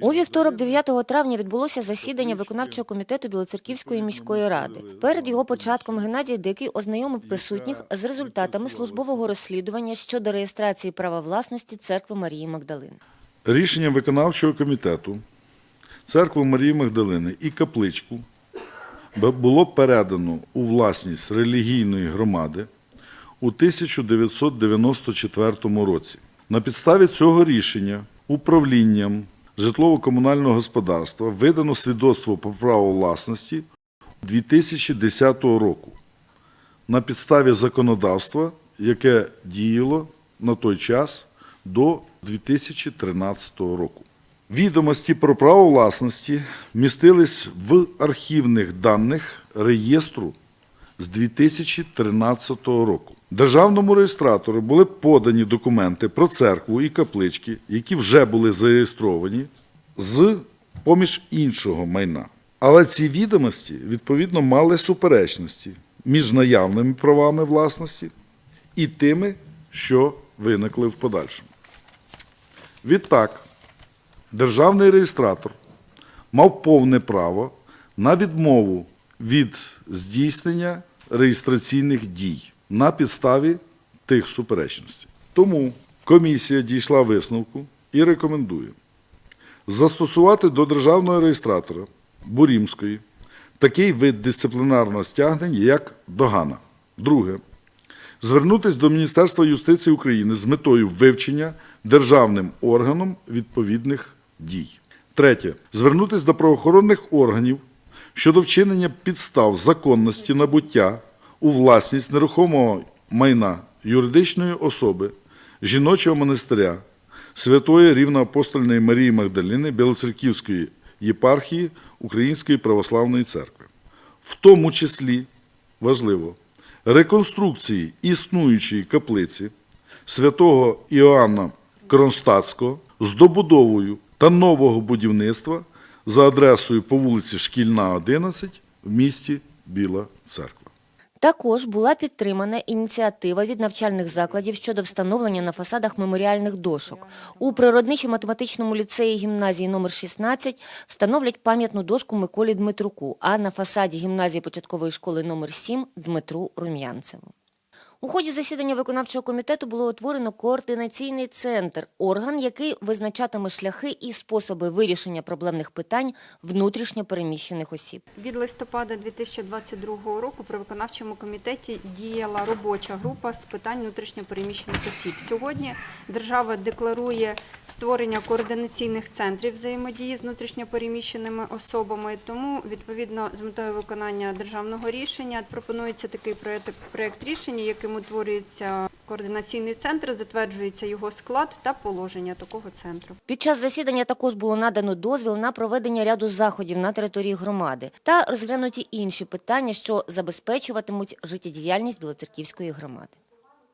У вівторок, 9 травня, відбулося засідання виконавчого комітету Білоцерківської міської ради. Перед його початком Геннадій Дикий ознайомив присутніх з результатами службового розслідування щодо реєстрації права власності церкви Марії Магдалини. Рішенням виконавчого комітету церкву Марії Магдалини і капличку було передано у власність релігійної громади у 1994 році. На підставі цього рішення управлінням житлово-комунального господарства видано свідоцтво про право власності 2010 року на підставі законодавства, яке діяло на той час до 2013 року. Відомості про право власності містились в архівних даних реєстру з 2013 року. Державному реєстратору були подані документи про церкву і каплички, які вже були зареєстровані з поміж іншого майна. Але ці відомості відповідно мали суперечності між наявними правами власності і тими, що виникли в подальшому. Відтак, державний реєстратор мав повне право на відмову від здійснення реєстраційних дій на підставі тих суперечностей. Тому комісія дійшла висновку і рекомендує застосувати до державного реєстратора Бурімської такий вид дисциплінарного стягнення, як догана. Друге. Звернутися до Міністерства юстиції України з метою вивчення державним органом відповідних дій. Третє. Звернутися до правоохоронних органів щодо вчинення підстав законності набуття у власність нерухомого майна юридичної особи жіночого монастиря Святої Рівноапостольної Марії Магдалини Білоцерківської єпархії Української православної церкви, в тому числі важливо реконструкції існуючої каплиці святого Іоанна Кронштадтського з добудовою та нового будівництва за адресою по вулиці Шкільна, 11 в місті Біла Церква. Також була підтримана ініціатива від навчальних закладів щодо встановлення на фасадах меморіальних дошок. У природничо-математичному ліцеї гімназії номер 16 встановлять пам'ятну дошку Миколі Дмитруку, а на фасаді гімназії початкової школи номер 7 Дмитру Рум'янцеву. У ході засідання виконавчого комітету було утворено координаційний центр, орган, який визначатиме шляхи і способи вирішення проблемних питань внутрішньо переміщених осіб. Від листопада 2022 року при виконавчому комітеті діяла робоча група з питань внутрішньопереміщених осіб. Сьогодні держава декларує створення координаційних центрів взаємодії з внутрішньопереміщеними особами. Тому, відповідно, з метою виконання державного рішення пропонується такий проект, рішення, яким утворюється координаційний центр, затверджується його склад та положення такого центру. Під час засідання також було надано дозвіл на проведення ряду заходів на території громади та розглянуті інші питання, що забезпечуватимуть життєдіяльність Білоцерківської громади.